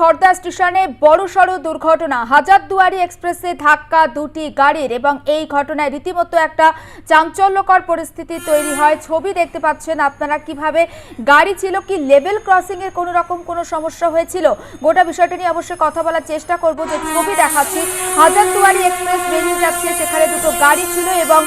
খর্দা স্টেশনে বড়সড় দুর্ঘটনা। হাজারদুয়ারি এক্সপ্রেসে ধাক্কা, দুটি গাড়ির এবং এই ঘটনায় রীতিমতো একটা চাঞ্চল্যকর পরিস্থিতি তৈরি হয়। ছবি দেখতে পাচ্ছেন আপনারা কীভাবে গাড়ি ছিল কি লেভেল ক্রসিং এর কোনো রকম কোনো সমস্যা হয়েছিল? গোটা বিষয়টা নিয়ে অবশ্যই কথা বলার চেষ্টা করব। যে ছবি দেখাচ্ছি, হাজারদুয়ারি এক্সপ্রেস বেরিয়ে যাচ্ছে, সেখানে দুটো গাড়ি ছিল এবং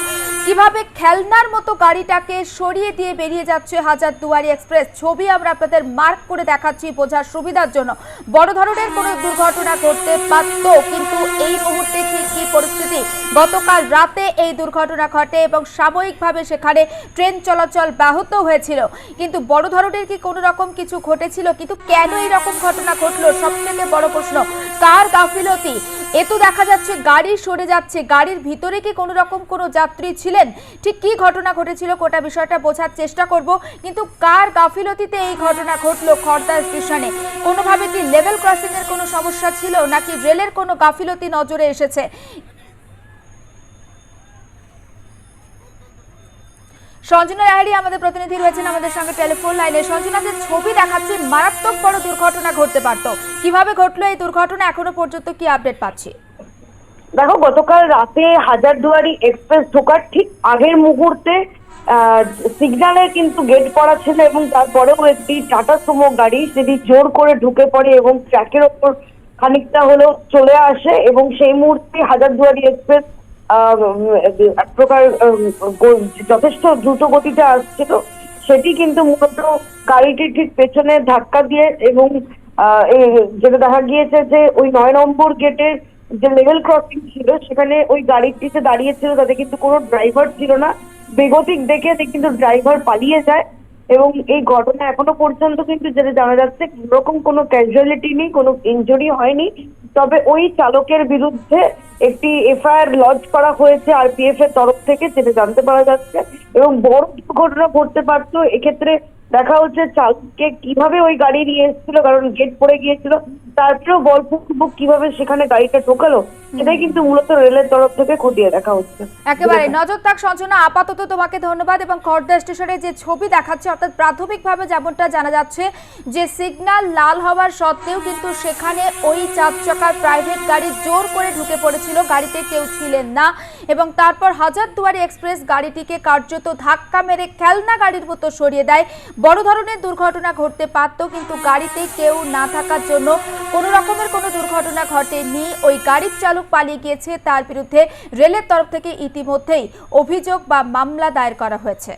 কীভাবে খেলনার মতো গাড়িটাকে সরিয়ে দিয়ে বেরিয়ে যাচ্ছে হাজার দুয়ারি এক্সপ্রেস? ছবি আমরা আপনাদের মার্ক করে দেখাচ্ছি বোঝার সুবিধার জন্য। বড় ধরনের কোনো দুর্ঘটনা ঘটতে পারত, কিন্তু এই মুহূর্তে ঠিক কি পরিস্থিতি? গতকাল রাতে এই দুর্ঘটনা ঘটে এবং সাময়িকভাবে সেখানে ট্রেন চলাচল ব্যাহত হয়েছিল। কিন্তু বড় ধরনের কি কোনো রকম কিছু ঘটেছিল? কিন্তু কেন এই রকম ঘটনা ঘটলো? সব থেকে বড় প্রশ্ন, কার গাফিলতি? এ তো দেখা যাচ্ছে গাড়ি সরে যাচ্ছে। গাড়ির ভিতরে কি কোনো রকম কোনো যাত্রী ছিলেন? ঠিক কি ঘটনা ঘটেছিল কোটা বিষয়টা বোঝার চেষ্টা করব। কিন্তু কার গাফিলতিতে এই ঘটনা ঘটলো খর্দা স্টেশনে? কোনোভাবে কি লেভেল ক্রসিংয়ের কোনো সমস্যা ছিল নাকি রেলের কোনো গাফিলতি নজরে এসেছে? সঞ্জনা রাহারি আমাদের প্রতিনিধি রয়েছেন আমাদের সঙ্গে টেলিফোন লাইনে। সঞ্জনা যে ছবি দেখাচ্ছে, মারাত্মক বড় দুর্ঘটনা ঘটতে পারত। কীভাবে ঘটলো এই দুর্ঘটনা? এখনও পর্যন্ত কি আপডেট পাচ্ছি? দেখো, গতকাল রাতে হাজারদুয়ারি এক্সপ্রেস ঢোকার ঠিক আগের মুহূর্তে সিগন্যালে কিন্তু গেট পড়া ছিল এবং তারপরেও একটি টাটা সুমো গাড়ি সেটি জোর করে ঢুকে পড়ে এবং ট্র্যাকের ওপর খানিকটা হলেও চলে আসে এবং সেই মুহূর্তে হাজারদুয়ারি এক্সপ্রেস এক প্রকার যথেষ্ট দ্রুত গতিতে আসছিল সেটি কিন্তু মূলত গাড়িটির ঠিক পেছনে ধাক্কা দিয়ে এবং যেটা দেখা গিয়েছে যে ওই নয় নম্বর গেটের যে লেভেল ক্রসিং ছিল, সেখানে ওই গাড়িটিতে দাঁড়িয়েছিল তাতে কিন্তু কোনো ড্রাইভার ছিল না। বেগতিক দেখে কিন্তু ড্রাইভার পালিয়ে যায়। এবং এই ঘটনা এখনও পর্যন্ত কিন্তু যেটা জানা যাচ্ছে রকম কোনো ক্যাজুয়ালিটি নেই, কোনো ইঞ্জুরি হয়নি। তবে ওই চালকের বিরুদ্ধে একটি এফআইআর লঞ্চ করা হয়েছে আরপিএফ এর তরফ থেকে, যেটা জানতে পারা যাচ্ছে। এবং বড় দুর্ঘটনা ঘটতে পারতো, এক্ষেত্রে দেখা হচ্ছে চালককে কীভাবে ওই গাড়ি নিয়ে এসেছিল কারণ গেট পড়ে গিয়েছিল তারপরেও বলপূর্বক কীভাবে সেখানে গাড়িটা ঢোকালো সেটাই কিন্তু মূলত রেলের তরফ থেকে খতিয়ে দেখা হচ্ছে। একেবারে নজর থাক সঞ্জনা আপাতত তোমাকে ধন্যবাদ এবং খর্দা স্টেশনে যে ছবি দেখাচ্ছে অর্থাৎ প্রাথমিকভাবে যেমনটা জানা যাচ্ছে যে সিগন্যাল লাল হওয়ার সত্ত্বেও কিন্তু সেখানে ওই চার চাকার প্রাইভেট গাড়ি জোর করে ঢুকে পড়েছিল গাড়িতে কেউ ছিলেন না এবং তারপর হাজারদুয়ারি এক্সপ্রেস গাড়িটিকে কার্যত ধাক্কা মেরে খেলনা গাড়ির মতো সরিয়ে দেয়। বড় ধরনের দুর্ঘটনা ঘটতে পারত, কিন্তু গাড়িতে কেউ না থাকার জন্য কোনো রকমের কোনো দুর্ঘটনা ঘটেনি। ওই গাড়ির চালক পালিয়ে গিয়েছে, তার বিরুদ্ধে রেলের তরফ থেকে ইতিমধ্যেই অভিযোগ বা মামলা দায়ের করা হয়েছে।